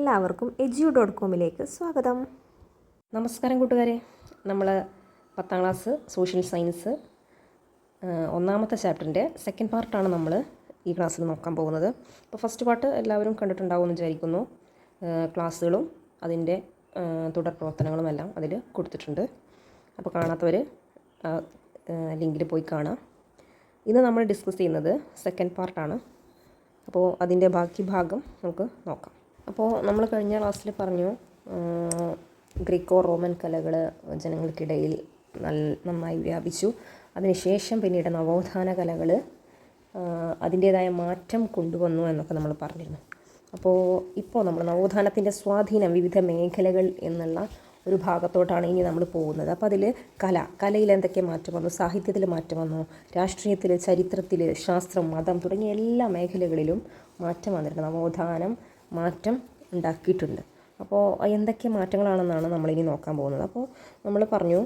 എല്ലാവർക്കും എജിയു ഡോട്ട് കോമിലേക്ക് സ്വാഗതം. നമസ്കാരം കൂട്ടുകാരെ. നമ്മൾ പത്താം ക്ലാസ് സോഷ്യൽ സയൻസ് ഒന്നാമത്തെ ചാപ്റ്ററിന്റെ സെക്കൻഡ് പാർട്ടാണ് നമ്മൾ ഈ ക്ലാസ്സിൽ നോക്കാൻ പോകുന്നത്. അപ്പോൾ ഫസ്റ്റ് പാർട്ട് എല്ലാവരും കണ്ടിട്ടുണ്ടാവുമെന്ന് വിചാരിക്കുന്നു. ക്ലാസ്സുകളും അതിന്റെ തുടർ പ്രവർത്തനങ്ങളും എല്ലാം അതിൽ കൊടുത്തിട്ടുണ്ട്. അപ്പോൾ കാണാത്തവർ ലിങ്കിൽ പോയി കാണാം. ഇന്ന് നമ്മൾ ഡിസ്കസ് ചെയ്യുന്നത് സെക്കൻഡ് പാർട്ടാണ് അപ്പോൾ അതിന്റെ ബാക്കി ഭാഗം നമുക്ക് നോക്കാം. അപ്പോൾ നമ്മൾ കഴിഞ്ഞ ക്ലാസ്സിൽ പറഞ്ഞു ഗ്രീക്കോ റോമൻ കലകൾ ജനങ്ങൾക്കിടയിൽ നല്ല നന്നായി വ്യാപിച്ചു. അതിനുശേഷം പിന്നീട് നവോത്ഥാന കലകൾ അതിന്റേതായ മാറ്റം കൊണ്ടുവന്നു എന്നൊക്കെ നമ്മൾ പറഞ്ഞിരുന്നു. അപ്പോൾ ഇപ്പോൾ നമ്മൾ നവോത്ഥാനത്തിന്റെ സ്വാധീനം വിവിധ മേഖലകൾ എന്നുള്ള ഒരു ഭാഗത്തോട്ടാണ് ഇനി നമ്മൾ പോകുന്നത്. അപ്പോൾ അതിൽ കല കലയിൽ എന്തൊക്കെ മാറ്റം വന്നു? സാഹിത്യത്തിൽ മാറ്റം വന്നു രാഷ്ട്രീയത്തിൽ ചരിത്രത്തിൽ ശാസ്ത്രം മതം തുടങ്ങിയ എല്ലാ മേഖലകളിലും മാറ്റം വന്നിട്ടുണ്ട്. നവോത്ഥാനം മാറ്റം ഉണ്ടാക്കിയിട്ടുണ്ട്. അപ്പോൾ എന്തൊക്കെ മാറ്റങ്ങളാണെന്നാണ് നമ്മളിനി നോക്കാൻ പോകുന്നത്. അപ്പോൾ നമ്മൾ പറഞ്ഞു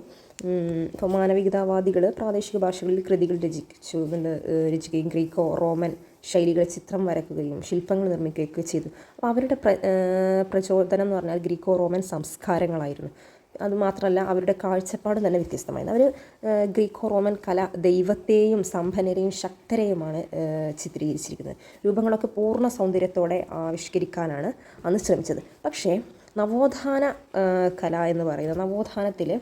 ഇപ്പോൾ മാനവികതാവാദികൾ പ്രാദേശിക ഭാഷകളിൽ കൃതികൾ രചിച്ചു ഉണ്ട്, രചിക്കുകയും ഗ്രീക്കോ റോമൻ ശൈലികൾ ചിത്രം വരക്കുകയും ശില്പങ്ങൾ നിർമ്മിക്കുകയൊക്കെ ചെയ്തു. അപ്പോൾ അവരുടെ പ്ര പ്രചോദനം എന്ന് പറഞ്ഞാൽ ഗ്രീക്കോ റോമൻ സംസ്കാരങ്ങളായിരുന്നു. അതുമാത്രമല്ല അവരുടെ കാഴ്ചപ്പാട് തന്നെ വ്യത്യസ്തമായിരുന്നു. അവർ ഗ്രീക്കോ റോമൻ കല ദൈവത്തെയും സമ്പന്നരെയും ശക്തരെയുമാണ് ചിത്രീകരിച്ചിരിക്കുന്നത്. രൂപങ്ങളൊക്കെ പൂർണ സൗന്ദര്യത്തോടെ ആവിഷ്കരിക്കാനാണ് അന്ന് ശ്രമിച്ചത്. പക്ഷേ നവോത്ഥാന കല എന്ന് പറയുന്നത് നവോത്ഥാനത്തിൽ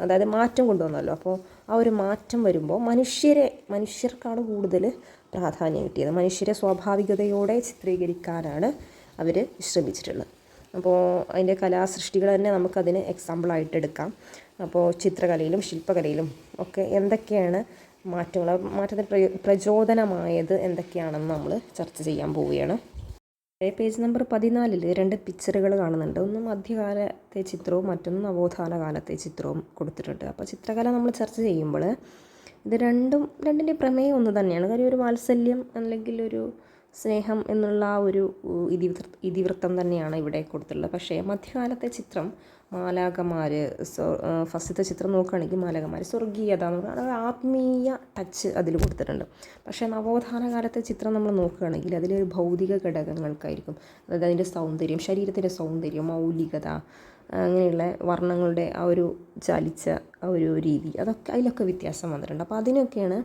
അതായത് മാറ്റം കൊണ്ടുവന്നല്ലോ. അപ്പോൾ ആ ഒരു മാറ്റം വരുമ്പോൾ മനുഷ്യരെ മനുഷ്യർക്കാണ് കൂടുതൽ പ്രാധാന്യം കിട്ടിയത്. മനുഷ്യരെ സ്വാഭാവികതയോടെ ചിത്രീകരിക്കാനാണ് അവർ ശ്രമിച്ചിട്ടുള്ളത്. അപ്പോൾ അതിന്റെ കലാസൃഷ്ടികൾ തന്നെ നമുക്കതിന് എക്സാമ്പിളായിട്ട് എടുക്കാം. അപ്പോൾ ചിത്രകലയിലും ശില്പകലയിലും ഒക്കെ എന്തൊക്കെയാണ് മാറ്റങ്ങൾ മാറ്റത്തിന് പ്രചോദനമായത് എന്തൊക്കെയാണെന്ന് നമ്മൾ ചർച്ച ചെയ്യാൻ പോവുകയാണ്. പേജ് നമ്പർ പതിനാലിൽ രണ്ട് പിക്ചറുകൾ കാണുന്നുണ്ട്. ഒന്ന് മധ്യകാലത്തെ ചിത്രവും മറ്റൊന്ന് നവോത്ഥാന കാലത്തെ ചിത്രവും കൊടുത്തിട്ടുണ്ട്. അപ്പോൾ ചിത്രകല നമ്മൾ ചർച്ച ചെയ്യുമ്പോൾ ഇത് രണ്ടും രണ്ടിന്റെ പ്രമേയം ഒന്ന് തന്നെയാണ്. കാര്യം ഒരു വാത്സല്യം അല്ലെങ്കിൽ ഒരു സ്നേഹം എന്നുള്ള ആ ഒരു ഇതിവൃത്തം തന്നെയാണ് ഇവിടെ കൊടുത്തിട്ടുള്ളത്. പക്ഷേ മധ്യകാലത്തെ ചിത്രം മാലാകമാർ ഫസ്റ്റത്തെ ചിത്രം നോക്കുകയാണെങ്കിൽ മാലാകമാർ സ്വർഗീയത എന്ന് പറയുന്നത് ആത്മീയ ടച്ച് അതിൽ കൊടുത്തിട്ടുണ്ട്. പക്ഷേ നവോത്ഥാന കാലത്തെ ചിത്രം നമ്മൾ നോക്കുകയാണെങ്കിൽ അതിൽ ഭൗതിക ഘടകങ്ങൾക്കായിരിക്കും. അതായത് അതിന്റെ സൗന്ദര്യം ശരീരത്തിന്റെ സൗന്ദര്യം മൗലികത അങ്ങനെയുള്ള വർണങ്ങളുടെ ആ ഒരു ചലിച്ച ആ ഒരു രീതി അതൊക്കെ അതിലൊക്കെ വ്യത്യാസം വന്നിട്ടുണ്ട്. അപ്പോൾ അതിനൊക്കെയാണ്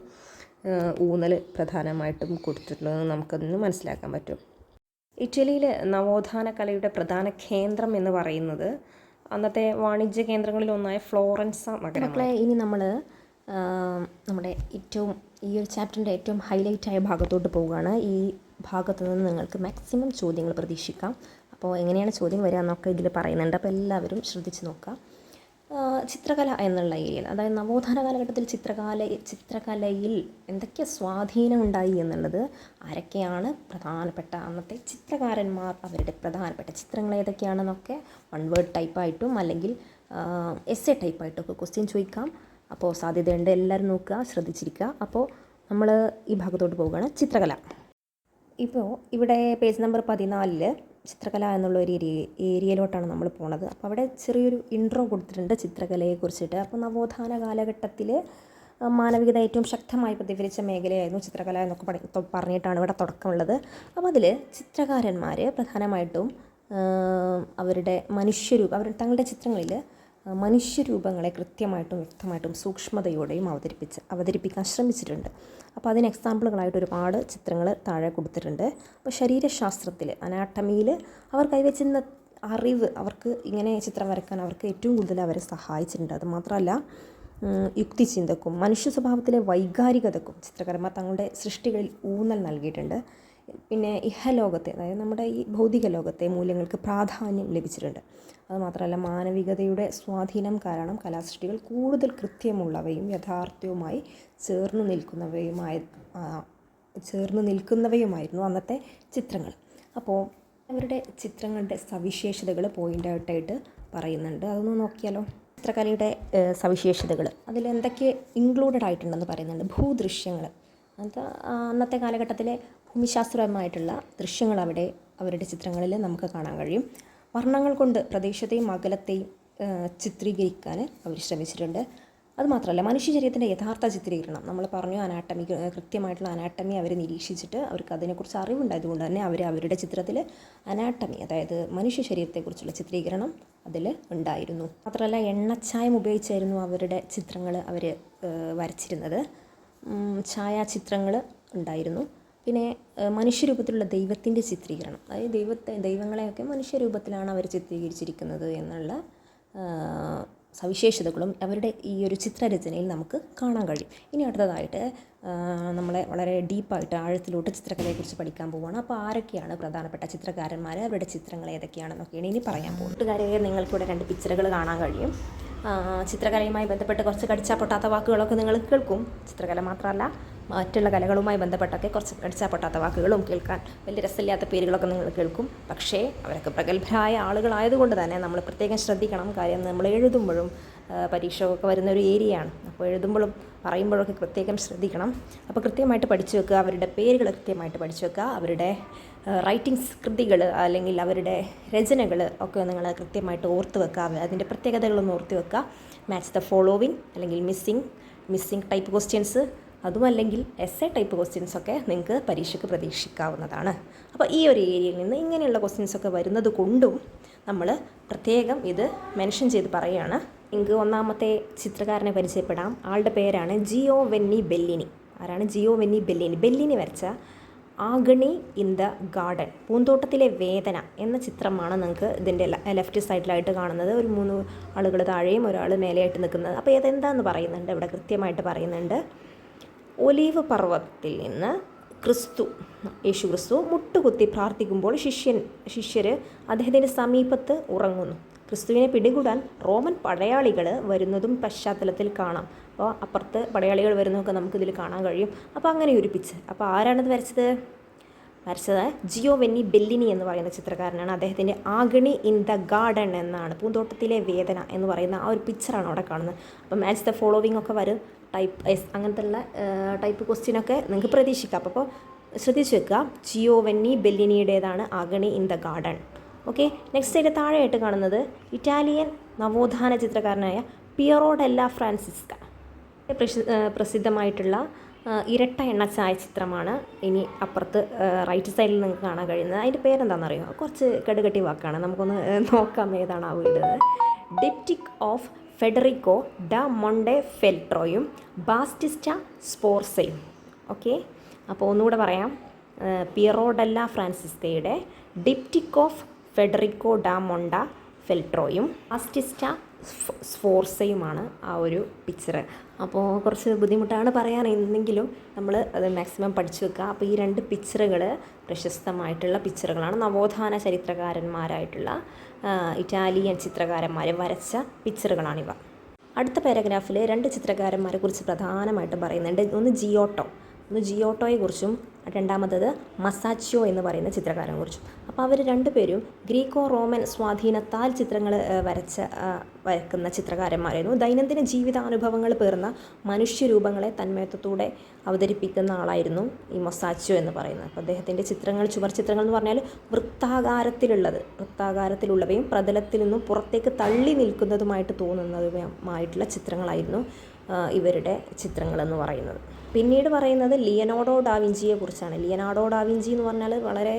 ഊന്നൽ പ്രധാനമായിട്ടും കൊടുത്തിട്ടുള്ളത് നമുക്കതിന് മനസ്സിലാക്കാൻ പറ്റും. ഇറ്റലിയിലെ നവോത്ഥാന കലയുടെ പ്രധാന കേന്ദ്രം എന്ന് പറയുന്നത് അന്നത്തെ വാണിജ്യ കേന്ദ്രങ്ങളിൽ ഒന്നായ ഫ്ലോറൻസ നഗരം മക്കളെ ഇനി നമ്മൾ നമ്മുടെ ഏറ്റവും ഈ ഒരു ചാപ്റ്ററിന്റെ ഏറ്റവും ഹൈലൈറ്റ് ആയ ഭാഗത്തോട്ട് പോവുകയാണ്. ഈ ഭാഗത്ത് നിന്ന് നിങ്ങൾക്ക് മാക്സിമം ചോദ്യങ്ങൾ പ്രതീക്ഷിക്കാം. അപ്പോൾ എങ്ങനെയാണ് ചോദ്യം വരിക എന്നൊക്കെ ഇതിൽ പറയുന്നുണ്ട്. അപ്പോൾ എല്ലാവരും ശ്രദ്ധിച്ച് നോക്കാം ചിത്രകല എന്നുള്ള ഏരിയയിൽ അതായത് നവോത്ഥാന കാലഘട്ടത്തിൽ ചിത്രകല ചിത്രകലയിൽ എന്തൊക്കെ സ്വാധീനം ഉണ്ടായി എന്നുള്ളത് ആരൊക്കെയാണ് പ്രധാനപ്പെട്ട അന്നത്തെ ചിത്രകാരന്മാർ അവരുടെ പ്രധാനപ്പെട്ട ചിത്രങ്ങൾ ഏതൊക്കെയാണെന്നൊക്കെ വൺ വേർഡ് ടൈപ്പായിട്ടും അല്ലെങ്കിൽ എസ് എ ടൈപ്പായിട്ടൊക്കെ ക്വസ്റ്റ്യൻ ചോദിക്കാം. അപ്പോൾ സാധ്യതയുണ്ട് എല്ലാവരും നോക്കുക ശ്രദ്ധിച്ചിരിക്കുക. അപ്പോൾ നമ്മൾ ഈ ഭാഗത്തോട്ട് പോവുകയാണ് ചിത്രകല. ഇപ്പോൾ ഇവിടെ പേജ് നമ്പർ പതിനാലിൽ ചിത്രകല എന്നുള്ള ഒരു ഏരിയ ഏരിയയിലോട്ടാണ് നമ്മൾ പോണത്. അപ്പോൾ അവിടെ ചെറിയൊരു ഇൻട്രോ കൊടുത്തിട്ടുണ്ട് ചിത്രകലയെ കുറിച്ചിട്ട്. അപ്പോൾ നവോത്ഥാന കാലഘട്ടത്തിൽ മാനവികത ഏറ്റവും ശക്തമായി പ്രതിഫലിച്ച മേഖലയായിരുന്നു ചിത്രകല എന്നൊക്കെ തൊ- പറഞ്ഞിട്ടാണ് ഇവിടെ തുടക്കമുള്ളത്. അപ്പോൾ അതിൽ ചിത്രകാരന്മാർ പ്രധാനമായിട്ടും അവരുടെ മനുഷ്യരൂപം അവർ തങ്ങളുടെ ചിത്രങ്ങളിൽ മനുഷ്യരൂപങ്ങളെ കൃത്യമായിട്ടും വ്യക്തമായിട്ടും സൂക്ഷ്മതയോടെയും അവതരിപ്പിച്ച് അവതരിപ്പിക്കാൻ ശ്രമിച്ചിട്ടുണ്ട്. അപ്പോൾ അതിന് എക്സാമ്പിളുകളായിട്ട് ഒരുപാട് ചിത്രങ്ങൾ താഴെ കൊടുത്തിട്ടുണ്ട്. അപ്പോൾ ശരീരശാസ്ത്രത്തിൽ അനാട്ടമിയിൽ അവർ കൈവച്ചിരുന്ന അറിവ് അവർക്ക് ഇങ്ങനെ ചിത്രം വരയ്ക്കാൻ അവർക്ക് ഏറ്റവും കൂടുതൽ അവരെ സഹായിച്ചിട്ടുണ്ട്. അത് മാത്രമല്ല യുക്തിചിന്തക്കും മനുഷ്യ സ്വഭാവത്തിലെ വൈകാരികതക്കും ചിത്രകർമ്മ തങ്ങളുടെ സൃഷ്ടികളിൽ ഊന്നൽ നൽകിയിട്ടുണ്ട്. പിന്നെ ഇഹലോകത്തെ അതായത് നമ്മുടെ ഈ ഭൗതിക ലോകത്തെ മൂല്യങ്ങൾക്ക് പ്രാധാന്യം ലഭിച്ചിട്ടുണ്ട്. അതുമാത്രമല്ല മാനവികതയുടെ സ്വാധീനം കാരണം കലാസൃഷ്ടികൾ കൂടുതൽ കൃത്യമുള്ളവയും യഥാർത്ഥവുമായി ചേർന്ന് നിൽക്കുന്നവയുമായ ചേർന്ന് നിൽക്കുന്നവയുമായിരുന്നു അന്നത്തെ ചിത്രങ്ങൾ. അപ്പോൾ അവരുടെ ചിത്രങ്ങളുടെ സവിശേഷതകൾ പോയിന്റ് ഔട്ടായിട്ട് പറയുന്നുണ്ട്. അതൊന്ന് നോക്കിയാലോ? ചിത്രകലയുടെ സവിശേഷതകൾ. അതിൽ എന്തൊക്കെ ഇൻക്ലൂഡഡ് ആയിട്ടുണ്ടെന്ന് പറയുന്നുണ്ട്. ഭൂദൃശ്യങ്ങൾ. അത് അന്നത്തെ കാലഘട്ടത്തിലെ ഭൂമിശാസ്ത്രപരമായിട്ടുള്ള ദൃശ്യങ്ങൾ അവിടെ അവരുടെ ചിത്രങ്ങളിൽ നമുക്ക് കാണാൻ കഴിയും. വർണങ്ങൾ കൊണ്ട് പ്രദേശത്തെയും അകലത്തെയും ചിത്രീകരിക്കാൻ അവർ ശ്രമിച്ചിട്ടുണ്ട്. അതുമാത്രമല്ല മനുഷ്യ ശരീരത്തിന്റെ യഥാർത്ഥ ചിത്രീകരണം. നമ്മൾ പറഞ്ഞു അനാട്ടമി കൃത്യമായിട്ടുള്ള അനാട്ടമി അവർ നിരീക്ഷിച്ചിട്ട് അവർക്ക് അതിനെക്കുറിച്ച് അറിവുണ്ടായതുകൊണ്ട് തന്നെ അവർ അവരുടെ ചിത്രത്തിൽ അനാട്ടമി അതായത് മനുഷ്യ ശരീരത്തെക്കുറിച്ചുള്ള ചിത്രീകരണം അതിൽ ഉണ്ടായിരുന്നു. മാത്രമല്ല എണ്ണച്ചായം ഉപയോഗിച്ചായിരുന്നു അവരുടെ ചിത്രങ്ങൾ അവർ വരച്ചിരുന്നത്. ഛായാചിത്രങ്ങൾ ഉണ്ടായിരുന്നു. പിന്നെ മനുഷ്യരൂപത്തിലുള്ള ദൈവത്തിന്റെ ചിത്രീകരണം. അതായത് ദൈവത്തെ ദൈവങ്ങളെയൊക്കെ മനുഷ്യരൂപത്തിലാണ് അവർ ചിത്രീകരിച്ചിരിക്കുന്നത് എന്നുള്ള സവിശേഷതകളും അവരുടെ ഈ ഒരു ചിത്രരചനയിൽ നമുക്ക് കാണാൻ കഴിയും. ഇനി അടുത്തതായിട്ട് നമ്മളെ വളരെ ഡീപ്പായിട്ട് ആഴത്തിലോട്ട് ചിത്രകലയെക്കുറിച്ച് പഠിക്കാൻ പോവുകയാണ്. അപ്പോൾ ആരൊക്കെയാണ് പ്രധാനപ്പെട്ട ചിത്രകാരന്മാർ അവരുടെ ചിത്രങ്ങൾ ഏതൊക്കെയാണെന്നൊക്കെയാണ് ഇനി പറയാൻ പോകുന്നത്. കൂട്ടുകാരെ നിങ്ങൾക്കിവിടെ രണ്ട് പിക്ചറുകൾ കാണാൻ കഴിയും. ചിത്രകലയുമായി ബന്ധപ്പെട്ട് കുറച്ച് കടിച്ചാൽ പൊട്ടാത്ത വാക്കുകളൊക്കെ നിങ്ങൾ കേൾക്കും. ചിത്രകല മാത്രമല്ല മറ്റുള്ള കലകളുമായി ബന്ധപ്പെട്ടൊക്കെ കുറച്ച് കടിച്ചാൽ പൊട്ടാത്ത വാക്കുകളും കേൾക്കാൻ വലിയ രസമില്ലാത്ത പേരുകളൊക്കെ നിങ്ങൾ കേൾക്കും. പക്ഷേ അവരൊക്കെ പ്രഗത്ഭരായ ആളുകളായതുകൊണ്ട് തന്നെ നമ്മൾ പ്രത്യേകം ശ്രദ്ധിക്കണം. കാര്യം നമ്മൾ എഴുതുമ്പോഴും പരീക്ഷയൊക്കെ വരുന്ന ഒരു ഏരിയയാണ്. അപ്പോൾ എഴുതുമ്പോഴും പറയുമ്പോഴൊക്കെ പ്രത്യേകം ശ്രദ്ധിക്കണം. അപ്പോൾ കൃത്യമായിട്ട് പഠിച്ചു വെക്കുക അവരുടെ പേരുകൾ കൃത്യമായിട്ട് പഠിച്ചു വെക്കുക അവരുടെ റൈറ്റിംഗ് കൃതികൾ അല്ലെങ്കിൽ അവരുടെ രചനകൾ ഒക്കെ നിങ്ങൾ കൃത്യമായിട്ട് ഓർത്ത് വെക്കുക. അതിന്റെ പ്രത്യേകതകളൊന്ന് ഓർത്ത് വെക്കുക. മാച്ച് ദ ഫോളോവിങ് അല്ലെങ്കിൽ മിസ്സിങ് മിസ്സിങ് ടൈപ്പ് ക്വസ്റ്റ്യൻസ് അതുമല്ലെങ്കിൽ എസ് എ ടൈപ്പ് ക്വസ്റ്റ്യൻസ് ഒക്കെ നിങ്ങൾക്ക് പരീക്ഷയ്ക്ക് പ്രതീക്ഷിക്കാവുന്നതാണ്. അപ്പോൾ ഈ ഒരു ഏരിയയിൽ നിന്ന് ഇങ്ങനെയുള്ള ക്വസ്റ്റ്യൻസ് ഒക്കെ വരുന്നത് കൊണ്ടും നമ്മൾ പ്രത്യേകം ഇത് മെൻഷൻ ചെയ്ത് പറയുകയാണ്. നിങ്ങൾക്ക് ഒന്നാമത്തെ ചിത്രകാരനെ പരിചയപ്പെടാം. ആളുടെ പേരാണ് ജിയോ വെന്നി ബെല്ലിനി. ആരാണ് ജിയോ വെന്നി ബെല്ലിനി? ബെല്ലിനി വരച്ച ആഗണി ഇൻ ദ ഗാർഡൻ പൂന്തോട്ടത്തിലെ വേദന എന്ന ചിത്രമാണ് നിങ്ങൾക്ക് ഇതിന്റെ ലെഫ്റ്റ് സൈഡിലായിട്ട് കാണുന്നത്. ഒരു മൂന്ന് ആളുകൾ താഴെയും ഒരാൾ മേലെയായിട്ട് നിൽക്കുന്നത്. അപ്പോൾ ഇതെന്താന്ന് പറയുന്നുണ്ട്? ഇവിടെ കൃത്യമായിട്ട് പറയുന്നുണ്ട്. ഒലീവ് പർവതത്തിൽ നിന്ന് ക്രിസ്തു യേശു ക്രിസ്തു മുട്ടുകുത്തി പ്രാർത്ഥിക്കുമ്പോൾ ശിഷ്യൻ ശിഷ്യർ അദ്ദേഹത്തിന്റെ സമീപത്ത് ഉറങ്ങുന്നു. ക്രിസ്തുവിനെ പിടികൂടാൻ റോമൻ പടയാളികൾ വരുന്നതും പശ്ചാത്തലത്തിൽ കാണാം. അപ്പോൾ അപ്പുറത്ത് പടയാളികൾ വരുന്നതൊക്കെ നമുക്കിതിൽ കാണാൻ കഴിയും. അപ്പോൾ അങ്ങനെ ഒരു അപ്പോൾ ആരാണത് വരച്ചത്? വരച്ചത് ജിയോ വെന്നി ബെല്ലിനി എന്ന് പറയുന്ന ചിത്രകാരനാണ്. അദ്ദേഹത്തിന്റെ ആഗണി ഇൻ ദ ഗാർഡൻ എന്നാണ്. പൂന്തോട്ടത്തിലെ വേദന എന്ന് പറയുന്ന ആ ഒരു പിക്ചറാണ് അവിടെ കാണുന്നത്. അപ്പം മാച്ച് ദ ഫോളോവിങ് ഒക്കെ വരും. ടൈപ്പ് എസ് അങ്ങനത്തെ ഉള്ള ടൈപ്പ് ക്വസ്റ്റ്യനൊക്കെ നിങ്ങൾക്ക് പ്രതീക്ഷിക്കാം. അപ്പോൾ ശ്രദ്ധിച്ച് വെക്കുക. Giovanni ബെല്ലിനിയുടേതാണ് agony in the garden. Okay next അതിന്റെ താഴെയായിട്ട് കാണുന്നത് ഇറ്റാലിയൻ നവോത്ഥാന ചിത്രകാരനായ പിയറോ ഡെല്ല ഫ്രാൻസിസ്ക. പ്രസി- പ്രസിദ്ധമായിട്ടുള്ള ഇരട്ട എണ്ണ ഛായാചിത്രമാണ് ഇനി അപ്പുറത്ത് റൈറ്റ് സൈഡിൽ നിങ്ങൾക്ക് കാണാൻ കഴിയുന്നത്. അതിന്റെ പേരെന്താണെന്നറിയോ കുറച്ച് കെടുകെട്ടി വാക്കാണ്. നമുക്കൊന്ന് നോക്കാം ഏതാണ് ആ വീട്. Diptych of Federico da Monte ഫെൽട്രോയും Battista സ്പോർസയും ഓക്കെ അപ്പോൾ ഒന്നുകൂടെ പറയാം. പിയറോഡല്ല ഫ്രാൻസിസ്കയുടെ ഡിപ്റ്റിക് ഓഫ് ഫെഡറിക്കോ ഡ മൊണ്ട ഫെൽട്രോയും ആസ്റ്റിസ്റ്റ സ്ഫ- സ്ഫോർസയുമാണ് ആ ഒരു പിക്ചർ അപ്പോൾ കുറച്ച് ബുദ്ധിമുട്ടാണ് പറയാൻ എന്നെങ്കിലും നമ്മൾ അത് മാക്സിമം പഠിച്ചു വെക്കുക. അപ്പോൾ ഈ രണ്ട് പിക്ചറുകൾ പ്രശസ്തമായിട്ടുള്ള പിക്ചറുകളാണ് നവോത്ഥാന ചരിത്രകാരന്മാരായിട്ടുള്ള ഇറ്റാലിയൻ ചിത്രകാരന്മാർ വരച്ച പിക്ചറുകളാണിവ അടുത്ത പാരഗ്രാഫിൽ രണ്ട് ചിത്രകാരന്മാരെ കുറിച്ച് പ്രധാനമായിട്ടും പറയുന്നുണ്ട്. ഒന്ന് ജിയോട്ടോ. ഒന്ന് ജിയോട്ടോയെക്കുറിച്ചും രണ്ടാമത്തത് മസാച്ചിയോ എന്ന് പറയുന്ന ചിത്രകാരനെ കുറിച്ചും അപ്പോൾ അവർ രണ്ടുപേരും ഗ്രീക്കോ റോമൻ സ്വാധീനത്താൽ ചിത്രങ്ങൾ വരച്ച വരക്കുന്ന ചിത്രകാരന്മാരായിരുന്നു. ദൈനംദിന ജീവിതാനുഭവങ്ങൾ പേർന്ന മനുഷ്യരൂപങ്ങളെ തന്മയത്വത്തോടെ അവതരിപ്പിക്കുന്ന ആളായിരുന്നു ഈ മൊസാച്ചോ എന്ന് പറയുന്നത്. അപ്പോൾ അദ്ദേഹത്തിന്റെ ചിത്രങ്ങൾ ചുവർ ചിത്രങ്ങൾ എന്ന് പറഞ്ഞാൽ വൃത്താകാരത്തിലുള്ളത് വൃത്താകാരത്തിലുള്ളവയും പ്രതലത്തിൽ നിന്നും പുറത്തേക്ക് തള്ളി നിൽക്കുന്നതുമായിട്ട് തോന്നുന്നതുമായിട്ടുള്ള ചിത്രങ്ങളായിരുന്നു ഇവരുടെ ചിത്രങ്ങളെന്ന് പറയുന്നത്. പിന്നീട് പറയുന്നത് ലിയനോഡോ ഡാവിഞ്ചിയെ കുറിച്ചാണ്. ലിയനാഡോ ഡാവിഞ്ചി എന്ന് പറഞ്ഞാൽ വളരെ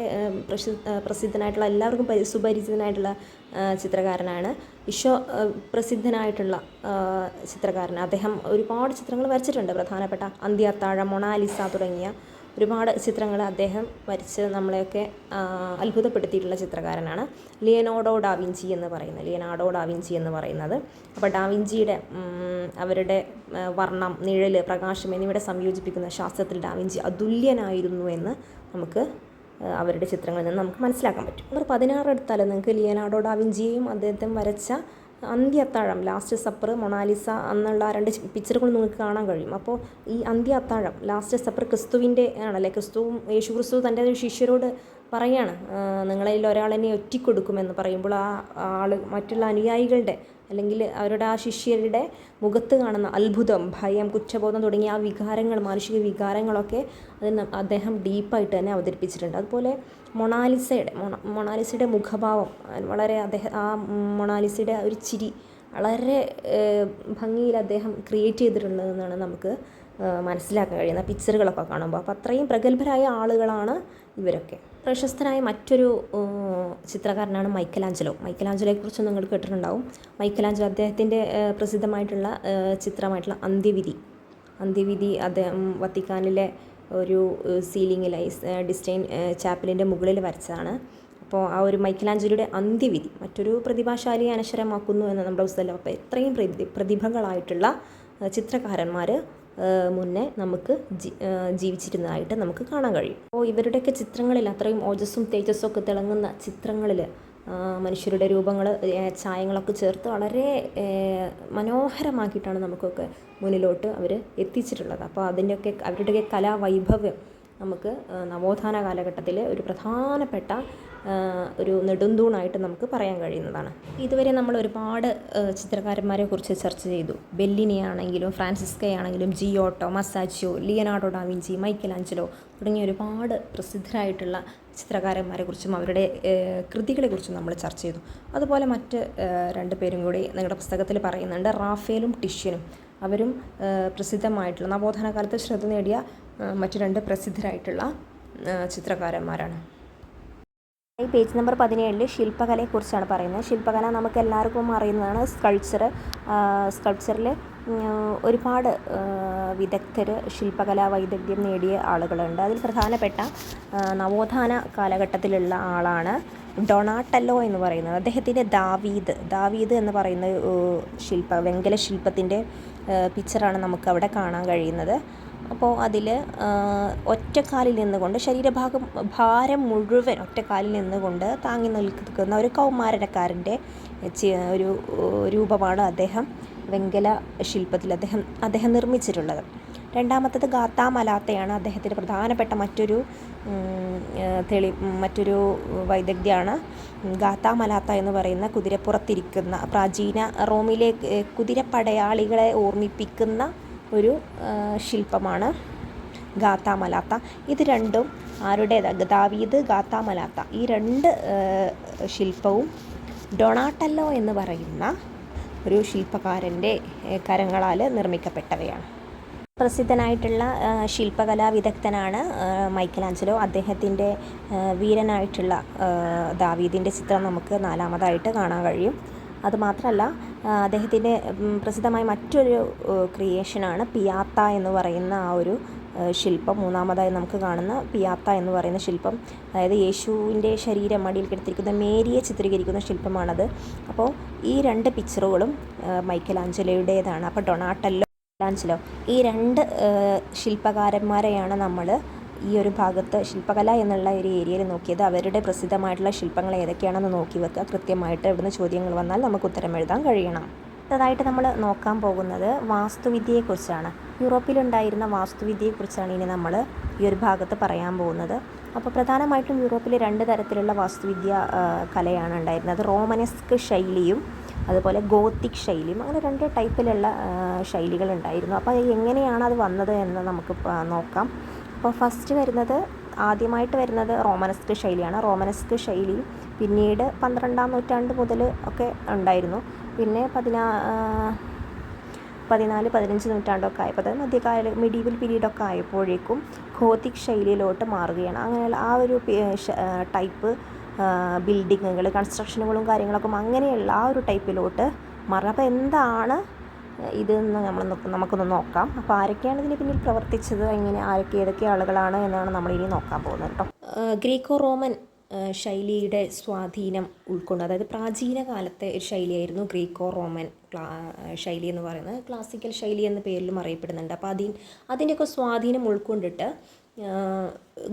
പ്രസി പ്രസിദ്ധനായിട്ടുള്ള എല്ലാവർക്കും പരി സുപരിചിതനായിട്ടുള്ള ചിത്രകാരനാണ്. വിശ്വ പ്രസിദ്ധനായിട്ടുള്ള ചിത്രകാരൻ. അദ്ദേഹം ഒരുപാട് ചിത്രങ്ങൾ വരച്ചിട്ടുണ്ട്. പ്രധാനപ്പെട്ട അന്ത്യത്താഴം മൊണാലിസ തുടങ്ങിയ ഒരുപാട് ചിത്രങ്ങൾ അദ്ദേഹം വരച്ച് നമ്മളെയൊക്കെ അത്ഭുതപ്പെടുത്തിയിട്ടുള്ള ചിത്രകാരനാണ്. ലിയനോഡോ ഡാവിഞ്ചി എന്ന് പറയുന്നത് ലിയനാഡോ ഡാവിഞ്ചി എന്ന് പറയുന്നത്. അപ്പോൾ ഡാവിഞ്ചിയുടെ അവരുടെ വർണം നിഴൽ പ്രകാശം എന്നിവയുടെ സംയോജിപ്പിക്കുന്ന ശാസ്ത്രത്തിൽ ഡാവിഞ്ചി അതുല്യനായിരുന്നു എന്ന് നമുക്ക് അവരുടെ ചിത്രങ്ങളിൽ നിന്ന് നമുക്ക് മനസ്സിലാക്കാൻ പറ്റും. നമ്പർ പതിനാറ് എടുത്താൽ നിങ്ങൾക്ക് ലിയനാഡോ ഡാവിഞ്ചിയെയും അദ്ദേഹത്തെ വരച്ച അന്ത്യ ലാസ്റ്റ് സപ്പർ മൊണാലിസ എന്നുള്ള രണ്ട് പിക്ചറുകൾ നിങ്ങൾക്ക് കാണാൻ കഴിയും. അപ്പോൾ ഈ അന്ത്യ അത്താഴം ലാസ്റ്റ് സപ്പർ ക്രിസ്തുവിന്റെ ആണല്ലേ ക്രിസ്തുവും യേശു ക്രിസ്തു തന്റെ ശിഷ്യരോട് പറയാണ് "ആ, നിങ്ങളിൽ ഒരാളെന്നെ ഒറ്റിക്കൊടുക്കുമെന്ന് പറയുമ്പോൾ ആ ആൾ മറ്റുള്ള അനുയായികളുടെ അല്ലെങ്കിൽ അവരുടെ ആ ശിഷ്യരുടെ മുഖത്ത് കാണുന്ന അത്ഭുതം ഭയം കുറ്റബോധം തുടങ്ങിയ ആ വികാരങ്ങൾ മാനുഷിക വികാരങ്ങളൊക്കെ അത് അദ്ദേഹം ഡീപ്പായിട്ട് തന്നെ അവതരിപ്പിച്ചിട്ടുണ്ട്. അതുപോലെ മൊണാലിസയുടെ മൊണ മൊണാലിസയുടെ മുഖഭാവം വളരെ അദ്ദേഹം ആ മൊണാലിസയുടെ ഒരു ചിരി വളരെ ഭംഗിയിൽ അദ്ദേഹം ക്രിയേറ്റ് ചെയ്തിട്ടുള്ളതെന്നാണ് നമുക്ക് മനസ്സിലാക്കാൻ കഴിയുന്ന പിക്ചറുകളൊക്കെ കാണുമ്പോൾ. അപ്പോൾ അത്രയും പ്രഗത്ഭരായ ആളുകളാണ് ഇവരൊക്കെ. പ്രശസ്തനായ മറ്റൊരു ചിത്രകാരനാണ് മൈക്കലാഞ്ചലോ. മൈക്കലാഞ്ചലോയെക്കുറിച്ച് നിങ്ങൾ കേട്ടിട്ടുണ്ടാവും. മൈക്കലാഞ്ചലോ അദ്ദേഹത്തിന്റെ പ്രസിദ്ധമായിട്ടുള്ള ചിത്രമായിട്ടുള്ള അന്ത്യവിധി. അന്ത്യവിധി അദ്ദേഹം വത്തിക്കാനിലെ ഒരു സീലിങ്ങിൽ ഡിസ്റ്റൈൻ ചാപ്പലിന്റെ മുകളിൽ വരച്ചതാണ്. അപ്പോൾ ആ ഒരു മൈക്കലാഞ്ചലിയുടെ അന്ത്യവിധി മറ്റൊരു പ്രതിഭാശാലിയെ അനശ്വരമാക്കുന്നു എന്ന് നമ്മുടെ പുസ്തകത്തിൽ അപ്പോൾ ഇത്രയും പ്രതി പ്രതിഭകളായിട്ടുള്ള ചിത്രകാരന്മാർ മുന്നേ നമുക്ക് ജീവിച്ചിരുന്നതായിട്ട് നമുക്ക് കാണാൻ കഴിയും. അപ്പോൾ ഇവരുടെയൊക്കെ ചിത്രങ്ങളിൽ അത്രയും ഓജസ്സും തേജസ്സും ഒക്കെ തിളങ്ങുന്ന ചിത്രങ്ങളിൽ മനുഷ്യരുടെ രൂപങ്ങൾ ചായങ്ങളൊക്കെ ചേർത്ത് വളരെ മനോഹരമാക്കിയിട്ടാണ് നമുക്കൊക്കെ മുന്നിലോട്ട് അവർ എത്തിച്ചിട്ടുള്ളത്. അപ്പോൾ അതിന്റെയൊക്കെ അവരുടെയൊക്കെ കലാവൈഭവം നമുക്ക് നവോത്ഥാന കാലഘട്ടത്തിലെ ഒരു പ്രധാനപ്പെട്ട ഒരു നെടുന്തൂണായിട്ട് നമുക്ക് പറയാൻ കഴിയുന്നതാണ്. ഇതുവരെ നമ്മൾ ഒരുപാട് ചിത്രകാരന്മാരെ കുറിച്ച് ചർച്ച ചെയ്തു. ബെല്ലിനി ആണെങ്കിലും ഫ്രാൻസിസ്കയാണെങ്കിലും Giotto Masaccio Leonardo da Vinci Michelangelo തുടങ്ങിയ ഒരുപാട് പ്രസിദ്ധരായിട്ടുള്ള ചിത്രകാരന്മാരെ കുറിച്ചും അവരുടെ കൃതികളെക്കുറിച്ചും കുറിച്ചും നമ്മൾ ചർച്ച ചെയ്തു. അതുപോലെ മറ്റ് രണ്ട് പേരും കൂടി നിങ്ങളുടെ പുസ്തകത്തിൽ പറയുന്നുണ്ട്. റാഫേലും ടിഷ്യനും. അവരും പ്രസിദ്ധമായിട്ടുള്ള നവോത്ഥാന കാലത്ത് ശ്രദ്ധ നേടിയ മറ്റു രണ്ട് പ്രസിദ്ധരായിട്ടുള്ള ചിത്രകാരന്മാരാണ്. ഈ പേജ് നമ്പർ പതിനേഴിൽ ശില്പകലയെക്കുറിച്ചാണ് പറയുന്നത്. ശില്പകല നമുക്ക് എല്ലാവർക്കും അറിയുന്നതാണ് സ്കൾച്ചർ സ്കൾച്ചറിൽ ഒരുപാട് വിദഗ്ധർ ശില്പകലാ വൈദഗ്ധ്യം നേടിയ ആളുകളുണ്ട്. അതിൽ പ്രധാനപ്പെട്ട നവോത്ഥാന കാലഘട്ടത്തിലുള്ള ആളാണ് ഡൊണാട്ടല്ലോ എന്ന് പറയുന്നത്. അദ്ദേഹത്തിന്റെ ദാവീദ്. ദാവീദ് എന്ന് പറയുന്ന ശില്പ വെങ്കല ശില്പത്തിന്റെ പിക്ചറാണ് നമുക്ക് അവിടെ കാണാൻ കഴിയുന്നത്. അപ്പോൾ അതിൽ ഒറ്റക്കാലിൽ നിന്നുകൊണ്ട് ശരീരഭാഗം ഭാരം മുഴുവൻ ഒറ്റക്കാലിൽ നിന്നുകൊണ്ട് താങ്ങി നിൽക്കുന്ന ഒരു കൗമാരക്കാരന്റെ ഒരു രൂപമാണ് അദ്ദേഹം വെങ്കല ശില്പത്തിൽ അദ്ദേഹം അദ്ദേഹം നിർമ്മിച്ചിട്ടുള്ളത്. രണ്ടാമത്തത് ഗാത്താമലാത്തയാണ് അദ്ദേഹത്തിന്റെ പ്രധാനപ്പെട്ട മറ്റൊരു തെളി മറ്റൊരു വൈദഗ്ധ്യമാണ് ഗാത്താമലാത്ത എന്ന് പറയുന്ന കുതിരപ്പുറത്തിരിക്കുന്ന പ്രാചീന റോമിലെ കുതിരപ്പടയാളികളെ ഓർമ്മിപ്പിക്കുന്ന ഒരു ശില്പമാണ് ഗാത്താമലാത്ത. ഇത് രണ്ടും ആരുടേതാണ് ദാവീദ് ഗാത്താമലാത്ത. ഈ രണ്ട് ശില്പവും ഡൊണാട്ടല്ലോ എന്ന് പറയുന്ന ഒരു ശില്പകാരന്റെ കരങ്ങളാൽ നിർമ്മിക്കപ്പെട്ടവയാണ്. പ്രസിദ്ധനായിട്ടുള്ള ശില്പകലാ വിദഗ്ധനാണ് മൈക്കലാഞ്ചലോ. അദ്ദേഹത്തിന്റെ വീരനായിട്ടുള്ള ദാവീദിന്റെ ചിത്രം നമുക്ക് നാലാമതായിട്ട് കാണാൻ കഴിയും. അതുമാത്രമല്ല അദ്ദേഹത്തിന്റെ പ്രസിദ്ധമായ മറ്റൊരു ക്രിയേഷനാണ് പിയാത്ത എന്ന് പറയുന്ന ആ ഒരു ശില്പം. മൂന്നാമതായി നമുക്ക് കാണുന്ന പിയാത്ത എന്ന് പറയുന്ന ശില്പം. അതായത് യേശുവിന്റെ ശരീരം മടിയിൽ കിടത്തിരിക്കുന്ന മേരിയെ ചിത്രീകരിക്കുന്ന ശില്പമാണത്. അപ്പോൾ ഈ രണ്ട് പിക്ചറുകളും മൈക്കൽ ആഞ്ചലയുടേതാണ് അപ്പോൾ ഡൊണാട്ടല്ലോ ആഞ്ചലോ ഈ രണ്ട് ശില്പകാരന്മാരെയാണ് നമ്മൾ ഈ ഒരു ഭാഗത്ത് ശില്പകല എന്നുള്ള ഒരു ഏരിയയിൽ നോക്കിയത് അവരുടെ പ്രസിദ്ധമായിട്ടുള്ള ശില്പങ്ങൾ ഏതൊക്കെയാണെന്ന് നോക്കി വെക്കുക. കൃത്യമായിട്ട് ഇവിടുന്ന് ചോദ്യങ്ങൾ വന്നാൽ നമുക്ക് ഉത്തരം എഴുതാൻ കഴിയണം. അടുത്തതായിട്ട് നമ്മൾ നോക്കാൻ പോകുന്നത് വാസ്തുവിദ്യയെക്കുറിച്ചാണ്. യൂറോപ്പിലുണ്ടായിരുന്ന വാസ്തുവിദ്യയെക്കുറിച്ചാണ് ഇനി നമ്മൾ ഈ ഒരു ഭാഗത്ത് പറയാൻ പോകുന്നത്. അപ്പോൾ പ്രധാനമായിട്ടും യൂറോപ്പിൽ രണ്ട് തരത്തിലുള്ള വാസ്തുവിദ്യ കലയാണ് ഉണ്ടായിരുന്നത്. റോമനസ്ക് ശൈലിയും അതുപോലെ ഗോത്തിക് ശൈലിയും അങ്ങനെ രണ്ട് ടൈപ്പിലുള്ള ശൈലികൾ ഉണ്ടായിരുന്നു. അപ്പോൾ എങ്ങനെയാണ് അത് വന്നത് എന്ന് നമുക്ക് നോക്കാം. അപ്പോൾ ഫസ്റ്റ് വരുന്നത് ആദ്യമായിട്ട് വരുന്നത് റോമനസ്ക് ശൈലിയാണ്. റോമനസ്ക് ശൈലി പിന്നീട് പന്ത്രണ്ടാം നൂറ്റാണ്ട് മുതൽ ഒക്കെ ഉണ്ടായിരുന്നു. പിന്നെ പതിനാ പതിനാല് പതിനഞ്ച് നൂറ്റാണ്ടൊക്കെ ആയപ്പോൾ അതായത് മധ്യകാല മിഡീവൽ പീരീഡൊക്കെ ആയപ്പോഴേക്കും ഗോത്തിക് ശൈലിയിലോട്ട് മാറുകയാണ്. അങ്ങനെയുള്ള ആ ഒരു ടൈപ്പ് ബിൽഡിങ്ങുകൾ കൺസ്ട്രക്ഷനുകളും കാര്യങ്ങളൊക്കെ അങ്ങനെയുള്ള ആ ഒരു ടൈപ്പിലോട്ട് മാറുക അപ്പോൾ എന്താണ് ഇതെന്ന് നമ്മൾ നമുക്കൊന്ന് നോക്കാം. അപ്പോൾ ആരൊക്കെയാണ് ഇതിന് പിന്നിൽ പ്രവർത്തിച്ചത്? എങ്ങനെ ആരൊക്കെ ഏതൊക്കെ ആളുകളാണ് എന്നാണ് നമ്മൾ ഇനി നോക്കാൻ പോകുന്നത് കേട്ടോ. ഗ്രീക്കോ റോമൻ ശൈലിയുടെ സ്വാധീനം ഉൾക്കൊണ്ട് അതായത് പ്രാചീന കാലത്തെ ഒരു ശൈലിയായിരുന്നു ഗ്രീക്കോ റോമൻ ശൈലി എന്ന് പറയുന്നത്. ക്ലാസിക്കൽ ശൈലി എന്ന പേരിലും അറിയപ്പെടുന്നുണ്ട്. അപ്പോൾ അതിൻ അതിന്റെയൊക്കെ സ്വാധീനം ഉൾക്കൊണ്ടിട്ട്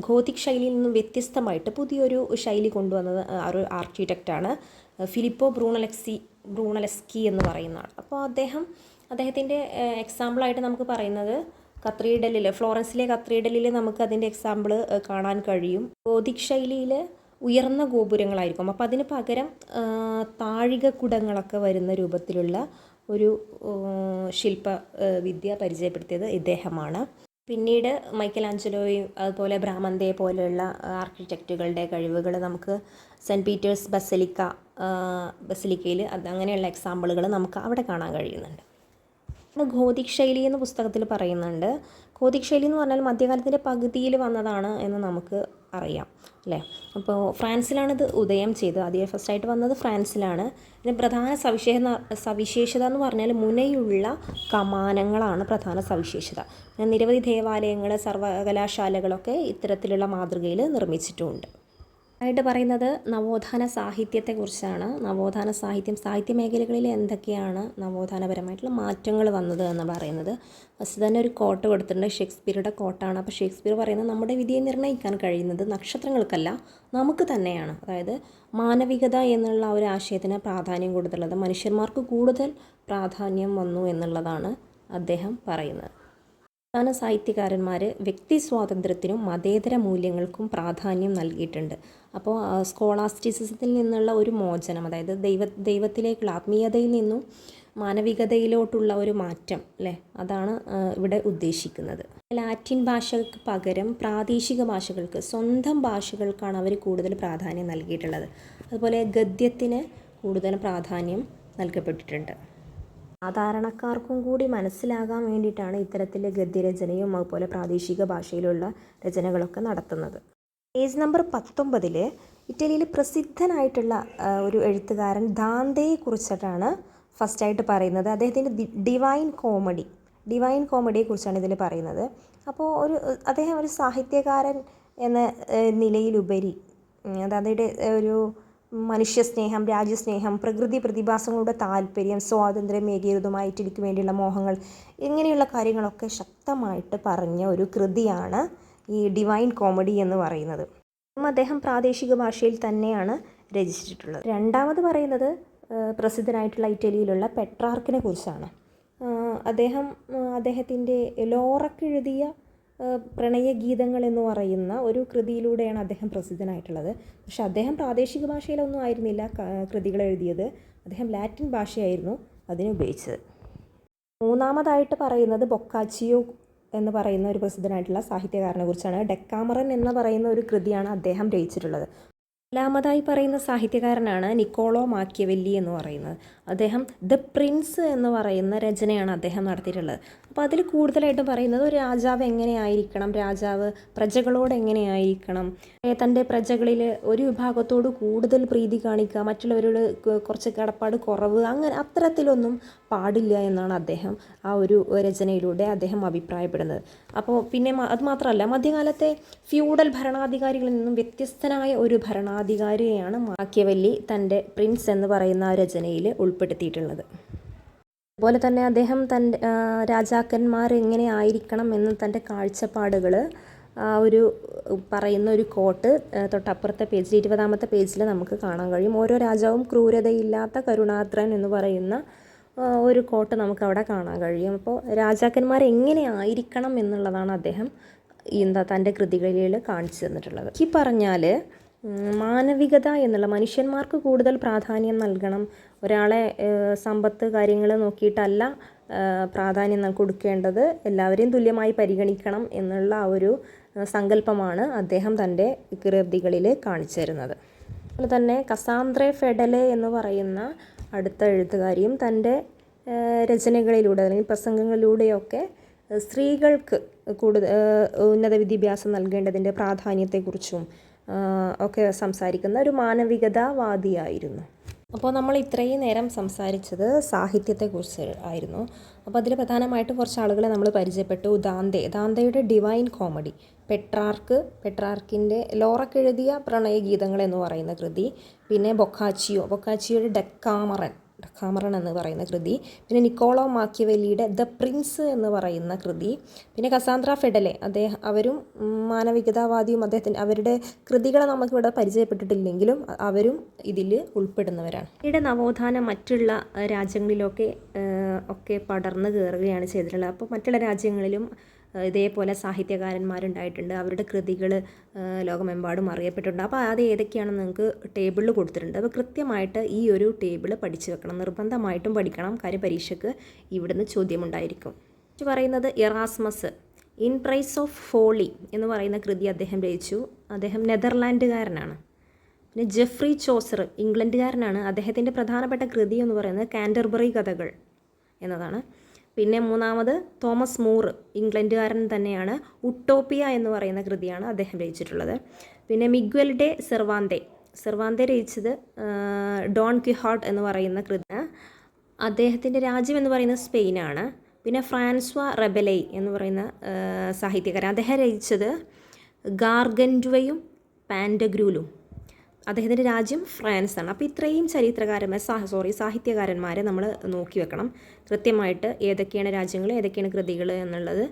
ഗോതിക് ശൈലിയിൽ നിന്നും വ്യത്യസ്തമായിട്ട് പുതിയൊരു ശൈലി കൊണ്ടുവന്നത് ഒരു ആർക്കിടെക്റ്റാണ് ഫിലിപ്പോ ബ്രൂണലക്സി ബ്രൂണലെസ്കി എന്ന് പറയുന്ന ആൾ അപ്പോൾ അദ്ദേഹം അദ്ദേഹത്തിന്റെ എക്സാമ്പിളായിട്ട് നമുക്ക് പറയുന്നത് കത്രീഡലിൽ ഫ്ലോറൻസിലെ കത്രീഡലിൽ നമുക്ക് അതിന്റെ എക്സാമ്പിൾ കാണാൻ കഴിയും. ഗോതിക് ശൈലിയിൽ ഉയർന്ന ഗോപുരങ്ങളായിരിക്കും. അപ്പോൾ അതിന് പകരം താഴിക താഴികക്കുടങ്ങളൊക്കെ വരുന്ന രൂപത്തിലുള്ള ഒരു ശില്പ വിദ്യ പരിചയപ്പെടുത്തിയത് ഇദ്ദേഹമാണ്. പിന്നീട് മൈക്കൽ ആഞ്ചലോയും അതുപോലെ ബ്രാഹ്മന്തെ പോലെയുള്ള ആർക്കിടെക്റ്റുകളുടെ കഴിവുകൾ നമുക്ക് സെന്റ് പീറ്റേഴ്സ് ബസലിക്ക ബസലിക്കയിൽ അത് അങ്ങനെയുള്ള എക്സാമ്പിളുകൾ നമുക്ക് അവിടെ കാണാൻ കഴിയുന്നുണ്ട്. ഗോതിക് ശൈലി എന്ന പുസ്തകത്തിൽ പറയുന്നുണ്ട്. ഗോതിക് ശൈലി എന്ന് പറഞ്ഞാൽ മധ്യകാലത്തിന്റെ പകുതിയിൽ വന്നതാണ് എന്ന് നമുക്ക് അറിയാം അല്ലേ? അപ്പോൾ ഫ്രാൻസിലാണ് ഇത് ഉദയം ചെയ്തത് ആദ്യം ഫസ്റ്റായിട്ട് വന്നത് ഫ്രാൻസിലാണ്. ഇതിന് പ്രധാന സവിശേഷ സവിശേഷത എന്ന് പറഞ്ഞാൽ മുനയുള്ള കമാനങ്ങളാണ് പ്രധാന സവിശേഷത. പിന്നെ നിരവധി ദേവാലയങ്ങൾ സർവകലാശാലകളൊക്കെ ഇത്തരത്തിലുള്ള മാതൃകയിൽ നിർമ്മിച്ചിട്ടുമുണ്ട്. ആയിട്ട് പറയുന്നത് നവോത്ഥാന സാഹിത്യത്തെക്കുറിച്ചാണ്. നവോത്ഥാന സാഹിത്യം സാഹിത്യ മേഖലകളിൽ എന്തൊക്കെയാണ് നവോത്ഥാനപരമായിട്ടുള്ള മാറ്റങ്ങൾ വന്നത് എന്ന് പറയുന്നത്. ഫസ്റ്റ് തന്നെ ഒരു കോട്ട് കൊടുത്തിട്ടുണ്ട് ഷേക്സ്പിയറുടെ കോട്ടാണ്. അപ്പോൾ ഷേക്സ്പിയർ പറയുന്നത് നമ്മുടെ വിധിയെ നിർണയിക്കാൻ കഴിയുന്നത് നക്ഷത്രങ്ങൾക്കല്ല നമുക്ക് തന്നെയാണ്. അതായത് മാനവികത എന്നുള്ള ഒരു ആശയത്തിന് പ്രാധാന്യം കൊടുത്തുള്ളത് മനുഷ്യന്മാർക്ക് കൂടുതൽ പ്രാധാന്യം വന്നു എന്നുള്ളതാണ് അദ്ദേഹം പറയുന്നത്. പ്രധാന സാഹിത്യകാരന്മാർ വ്യക്തി സ്വാതന്ത്ര്യത്തിനും മതേതര മൂല്യങ്ങൾക്കും പ്രാധാന്യം നൽകിയിട്ടുണ്ട്. അപ്പോൾ സ്കോളാസ്റ്റിസിസത്തിൽ നിന്നുള്ള ഒരു മോചനം അതായത് ദൈവ ദൈവത്തിലേക്കുള്ള ആത്മീയതയിൽ നിന്നും മാനവികതയിലോട്ടുള്ള ഒരു മാറ്റം അല്ലേ? അതാണ് ഇവിടെ ഉദ്ദേശിക്കുന്നത്. ലാറ്റിൻ ഭാഷകൾക്ക് പകരം പ്രാദേശിക ഭാഷകൾക്ക് സ്വന്തം ഭാഷകൾക്കാണ് അവർ കൂടുതൽ പ്രാധാന്യം നൽകിയിട്ടുള്ളത്. അതുപോലെ ഗദ്യത്തിന് കൂടുതൽ പ്രാധാന്യം നൽകപ്പെട്ടിട്ടുണ്ട്. സാധാരണക്കാർക്കും കൂടി മനസ്സിലാകാൻ വേണ്ടിയിട്ടാണ് ഇത്തരത്തിലെ ഗദ്യരചനയും അതുപോലെ പ്രാദേശിക ഭാഷയിലുള്ള രചനകളൊക്കെ നടത്തുന്നത്. പേജ് നമ്പർ പത്തൊമ്പതിൽ ഇറ്റലിയിൽ പ്രസിദ്ധനായിട്ടുള്ള ഒരു എഴുത്തുകാരൻ ദാന്തയെ കുറിച്ചിട്ടാണ് ഫസ്റ്റായിട്ട് പറയുന്നത്. അദ്ദേഹത്തിന്റെ ഡിവൈൻ കോമഡി ഡിവൈൻ കോമഡിയെ കുറിച്ചാണ് ഇതിൽ പറയുന്നത്. അപ്പോൾ ഒരു അദ്ദേഹം ഒരു സാഹിത്യകാരൻ എന്ന നിലയിലുപരി ദാന്തയുടെ ഒരു മനുഷ്യസ്നേഹം രാജ്യസ്നേഹം പ്രകൃതി പ്രതിഭാസങ്ങളുടെ താല്പര്യം സ്വാതന്ത്ര്യം ഏകീകൃതമായിട്ട് എനിക്ക് വേണ്ടിയുള്ള മോഹങ്ങൾ ഇങ്ങനെയുള്ള കാര്യങ്ങളൊക്കെ ശക്തമായിട്ട് പറഞ്ഞ ഒരു കൃതിയാണ് ഈ ഡിവൈൻ കോമഡി എന്ന് പറയുന്നത്. അദ്ദേഹം പ്രാദേശിക ഭാഷയിൽ തന്നെയാണ് രചിച്ചിട്ടുള്ളത്. രണ്ടാമത് പറയുന്നത് പ്രസിദ്ധനായിട്ടുള്ള ഇറ്റലിയിലുള്ള പെട്രാർക്കിനെ കുറിച്ചാണ്. അദ്ദേഹം അദ്ദേഹത്തിന്റെ ലോറക്കെഴുതിയ പ്രണയഗീതങ്ങൾ എന്ന് പറയുന്ന ഒരു കൃതിയിലൂടെയാണ് അദ്ദേഹം പ്രസിദ്ധനായിട്ടുള്ളത്. പക്ഷെ അദ്ദേഹം പ്രാദേശിക ഭാഷയിലൊന്നും ആയിരുന്നില്ല കൃതികൾ എഴുതിയത്. അദ്ദേഹം ലാറ്റിൻ ഭാഷയായിരുന്നു അതിനുപയോഗിച്ചത് മൂന്നാമതായിട്ട് പറയുന്നത് ബൊക്കാച്ചിയോ എന്ന് പറയുന്ന ഒരു പ്രസിദ്ധനായിട്ടുള്ള സാഹിത്യകാരനെ കുറിച്ചാണ്. ഡെക്കാമറൻ എന്ന് പറയുന്ന ഒരു കൃതിയാണ് അദ്ദേഹം രചിച്ചിട്ടുള്ളത്. നാലാമതായി പറയുന്ന സാഹിത്യകാരനാണ് നിക്കോളോ മാക്കിയവെല്ലി എന്ന് പറയുന്നത്. അദ്ദേഹം ദ പ്രിൻസ് എന്ന് പറയുന്ന രചനയാണ് അദ്ദേഹം നടത്തിയിട്ടുള്ളത്. അപ്പോൾ അതിൽ കൂടുതലായിട്ടും പറയുന്നത് ഒരു രാജാവ് എങ്ങനെയായിരിക്കണം രാജാവ് പ്രജകളോട് എങ്ങനെയായിരിക്കണം തന്റെ പ്രജകളിൽ ഒരു വിഭാഗത്തോട് കൂടുതൽ പ്രീതി കാണിക്കുക മറ്റുള്ളവരോട് കുറച്ച് കടപ്പാട് കുറവ് അങ്ങനെ അത്തരത്തിലൊന്നും പാടില്ല എന്നാണ് അദ്ദേഹം ആ ഒരു രചനയിലൂടെ അദ്ദേഹം അഭിപ്രായപ്പെടുന്നത്. അപ്പോൾ പിന്നെ അത് മാത്രമല്ല മധ്യകാലത്തെ ഫ്യൂഡൽ ഭരണാധികാരികളിൽ നിന്നും വ്യത്യസ്തനായ ഒരു ഭരണാധികാരിയെയാണ് മാക്കിയവല്ലി തന്റെ പ്രിൻസ് എന്ന് പറയുന്ന ആ രചനയിൽ ഉൾപ്പെടുത്തിയിട്ടുള്ളത്. അതുപോലെ തന്നെ അദ്ദേഹം തന്റെ രാജാക്കന്മാർ എങ്ങനെ ആയിരിക്കണം എന്ന് തന്റെ കാഴ്ചപ്പാടുകൾ ആ ഒരു പറയുന്ന ഒരു കോട്ട് തൊട്ടപ്പുറത്തെ പേജിൽ ഇരുപതാമത്തെ പേജിൽ നമുക്ക് കാണാൻ കഴിയും. ഓരോ രാജാവും ക്രൂരതയില്ലാത്ത കരുണാത്രൻ എന്ന് പറയുന്ന ഒരു കോട്ട് നമുക്ക് അവിടെ കാണാൻ കഴിയും. അപ്പോൾ രാജാക്കന്മാർ എങ്ങനെ ആയിരിക്കണം എന്നുള്ളതാണ് അദ്ദേഹം എന്താ തന്റെ കൃതികളിൽ കാണിച്ചു തന്നിട്ടുള്ളത്. ഈ പറഞ്ഞാൽ മാനവികത എന്നുള്ള മനുഷ്യന്മാർക്ക് കൂടുതൽ പ്രാധാന്യം നൽകണം. ഒരാളെ സമ്പത്ത് കാര്യങ്ങൾ നോക്കിയിട്ടല്ല പ്രാധാന്യം കൊടുക്കേണ്ടത്. എല്ലാവരെയും തുല്യമായി പരിഗണിക്കണം എന്നുള്ള ആ ഒരു സങ്കല്പമാണ് അദ്ദേഹം തന്റെ കൃതികളിൽ കാണിച്ചു തരുന്നത്. അതുപോലെ തന്നെ കസാന്ദ്രെ ഫെഡലെ എന്ന് പറയുന്ന അടുത്ത എഴുത്തുകാരിയും തന്റെ രചനകളിലൂടെ അല്ലെങ്കിൽ പ്രസംഗങ്ങളിലൂടെയൊക്കെ സ്ത്രീകൾക്ക് കൂടുതൽ ഉന്നത വിദ്യാഭ്യാസം നൽകേണ്ടതിന്റെ പ്രാധാന്യത്തെക്കുറിച്ചും ഒക്കെ സംസാരിക്കുന്ന ഒരു മാനവികതാവാദിയായിരുന്നു. അപ്പോൾ നമ്മൾ ഇത്രയും നേരം സംസാരിച്ചത് സാഹിത്യത്തെക്കുറിച്ച് ആയിരുന്നു. അപ്പോൾ അതിൽ പ്രധാനമായിട്ടും കുറച്ച് ആളുകളെ നമ്മൾ പരിചയപ്പെട്ടു. ദാന്തെ. ദാന്തയുടെ ഡിവൈൻ കോമഡി. പെട്രാർക്ക് പെട്രാർക്കിന്റെ ലോറക്ക് എഴുതിയ പ്രണയഗീതങ്ങൾ എന്ന് പറയുന്ന കൃതി. പിന്നെ ബൊക്കാച്ചിയോ ബൊക്കാച്ചിയോയുടെ ഡെക്കാമറൻ ഡെക്കാമറൻ എന്ന് പറയുന്ന കൃതി. പിന്നെ നിക്കോളോ മാക്കിയവെല്ലിയുടെ ദ പ്രിൻസ് എന്ന് പറയുന്ന കൃതി. പിന്നെ കസാന്ദ്ര ഫെഡലെ അദ്ദേഹം അവരും മാനവികതാവാദിയും അദ്ദേഹത്തിന്റെ അവരുടെ കൃതികളെ നമുക്കിവിടെ പരിചയപ്പെട്ടിട്ടില്ലെങ്കിലും അവരും ഇതിൽ ഉൾപ്പെടുന്നവരാണ്. ഇവിടെ നവോത്ഥാനം മറ്റുള്ള രാജ്യങ്ങളിലൊക്കെ ഒക്കെ പടർന്നു കയറുകയാണ് ചെയ്തിട്ടുള്ളത്. അപ്പോൾ മറ്റുള്ള രാജ്യങ്ങളിലും ഇതേപോലെ സാഹിത്യകാരന്മാരുണ്ടായിട്ടുണ്ട്. അവരുടെ കൃതികൾ ലോകമെമ്പാടും അറിയപ്പെട്ടിട്ടുണ്ട്. അപ്പോൾ അത് ഏതൊക്കെയാണെന്ന് നിങ്ങൾക്ക് ടേബിളിൽ കൊടുത്തിട്ടുണ്ട്. അപ്പോൾ കൃത്യമായിട്ട് ഈ ഒരു ടേബിൾ പഠിച്ചു വെക്കണം. നിർബന്ധമായിട്ടും പഠിക്കണം. കാര്യം പരീക്ഷയ്ക്ക് ഇവിടുന്ന് ചോദ്യമുണ്ടായിരിക്കും. പറയുന്നത് Erasmus in praise of folly എന്ന് പറയുന്ന കൃതി അദ്ദേഹം രചിച്ചു. അദ്ദേഹം നെതർലാൻഡുകാരനാണ്. പിന്നെ ജെഫ്രി ചോസർ ഇംഗ്ലണ്ടുകാരനാണ്. അദ്ദേഹത്തിന്റെ പ്രധാനപ്പെട്ട കൃതി എന്ന് പറയുന്നത് കാൻഡർബറി കഥകൾ എന്നതാണ്. പിന്നെ മൂന്നാമത് തോമസ് മൂർ ഇംഗ്ലണ്ടുകാരൻ തന്നെയാണ്. ഉട്ടോപ്പിയ എന്ന് പറയുന്ന കൃതിയാണ് അദ്ദേഹം രചിച്ചിട്ടുള്ളത്. പിന്നെ മിഗ്വൽ ഡെ സെർവാന്തെ. സെർവാന്തെ രചിച്ചത് ഡോൺ ക്യുഹാർട്ട് എന്ന് പറയുന്ന കൃതി. അദ്ദേഹത്തിന്റെ രാജ്യം എന്ന് പറയുന്നത് സ്പെയിനാണ്. പിന്നെ ഫ്രാൻസ്വ റെബലൈ എന്ന് പറയുന്ന സാഹിത്യകാരൻ. അദ്ദേഹം രചിച്ചത് ഗാർഗൻഡുവയും പാൻഡഗ്രൂലും. അദ്ദേഹത്തിന്റെ രാജ്യം ഫ്രാൻസ് ആണ് അപ്പോൾ ഇത്രയും ചരിത്രകാരന്മാർ സാ സോറി സാഹിത്യകാരന്മാരെ നമ്മൾ നോക്കി വെക്കണം. കൃത്യമായിട്ട് ഏതൊക്കെയാണ് രാജ്യങ്ങൾ ഏതൊക്കെയാണ് കൃതികൾ എന്നുള്ളത്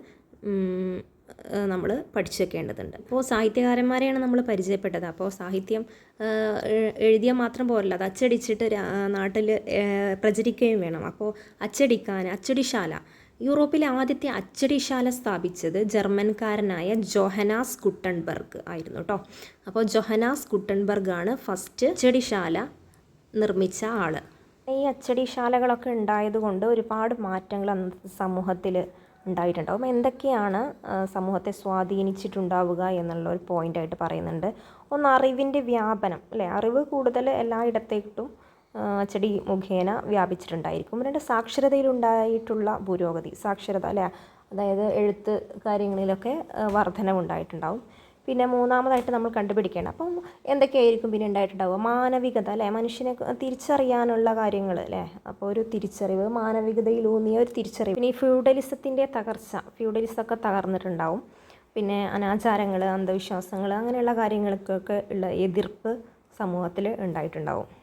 നമ്മൾ പഠിച്ചു വെക്കേണ്ടതുണ്ട്. അപ്പോൾ സാഹിത്യകാരന്മാരെയാണ് നമ്മൾ പരിചയപ്പെട്ടത്. അപ്പോൾ സാഹിത്യം എഴുതിയാൽ മാത്രം പോരല്ല. അത് അച്ചടിച്ചിട്ട് നാട്ടിൽ പ്രചരിക്കുകയും വേണം. അപ്പോൾ അച്ചടിക്കാൻ അച്ചടിശാല യൂറോപ്പിലെ ആദ്യത്തെ അച്ചടിശാല സ്ഥാപിച്ചത് ജർമ്മൻകാരനായ ജോഹനാസ് കുട്ടൻബർഗ് ആയിരുന്നു കേട്ടോ അപ്പോൾ ജോഹനാസ് കുട്ടൻബർഗ് ആണ് ഫസ്റ്റ് അച്ചടിശാല നിർമ്മിച്ച ആൾ. ഈ അച്ചടിശാലകളൊക്കെ ഉണ്ടായതുകൊണ്ട് ഒരുപാട് മാറ്റങ്ങൾ അന്നത്തെ സമൂഹത്തിൽ ഉണ്ടായിട്ടുണ്ടാവും. എന്തൊക്കെയാണ് സമൂഹത്തെ സ്വാധീനിച്ചിട്ടുണ്ടാവുക എന്നുള്ള ഒരു പോയിന്റായിട്ട് പറയുന്നുണ്ട്. ഒന്ന് അറിവിന്റെ വ്യാപനം അല്ലേ? അറിവ് കൂടുതൽ എല്ലായിടത്തേക്കും അച്ചടി മുഖേന വ്യാപിച്ചിട്ടുണ്ടായിരിക്കും. രണ്ട് സാക്ഷരതയിലുണ്ടായിട്ടുള്ള പുരോഗതി സാക്ഷരത അല്ലേ? അതായത് എഴുത്ത് കാര്യങ്ങളിലൊക്കെ വർധനവുണ്ടായിട്ടുണ്ടാവും. പിന്നെ മൂന്നാമതായിട്ട് നമ്മൾ കണ്ടുപിടിക്കേണ്ട. അപ്പം എന്തൊക്കെയായിരിക്കും പിന്നെ ഉണ്ടായിട്ടുണ്ടാവുക? മാനവികത അല്ലേ? മനുഷ്യനെ തിരിച്ചറിയാനുള്ള കാര്യങ്ങൾ അല്ലേ? അപ്പോൾ ഒരു തിരിച്ചറിവ് മാനവികതയിലൂന്നിയ ഒരു തിരിച്ചറിവ്. പിന്നെ ഈ ഫ്യൂഡലിസത്തിന്റെ തകർച്ച ഫ്യൂഡലിസമൊക്കെ തകർന്നിട്ടുണ്ടാവും. പിന്നെ അനാചാരങ്ങൾ അന്ധവിശ്വാസങ്ങൾ അങ്ങനെയുള്ള കാര്യങ്ങൾക്കൊക്കെ ഉള്ള എതിർപ്പ് സമൂഹത്തിൽ ഉണ്ടായിട്ടുണ്ടാവും.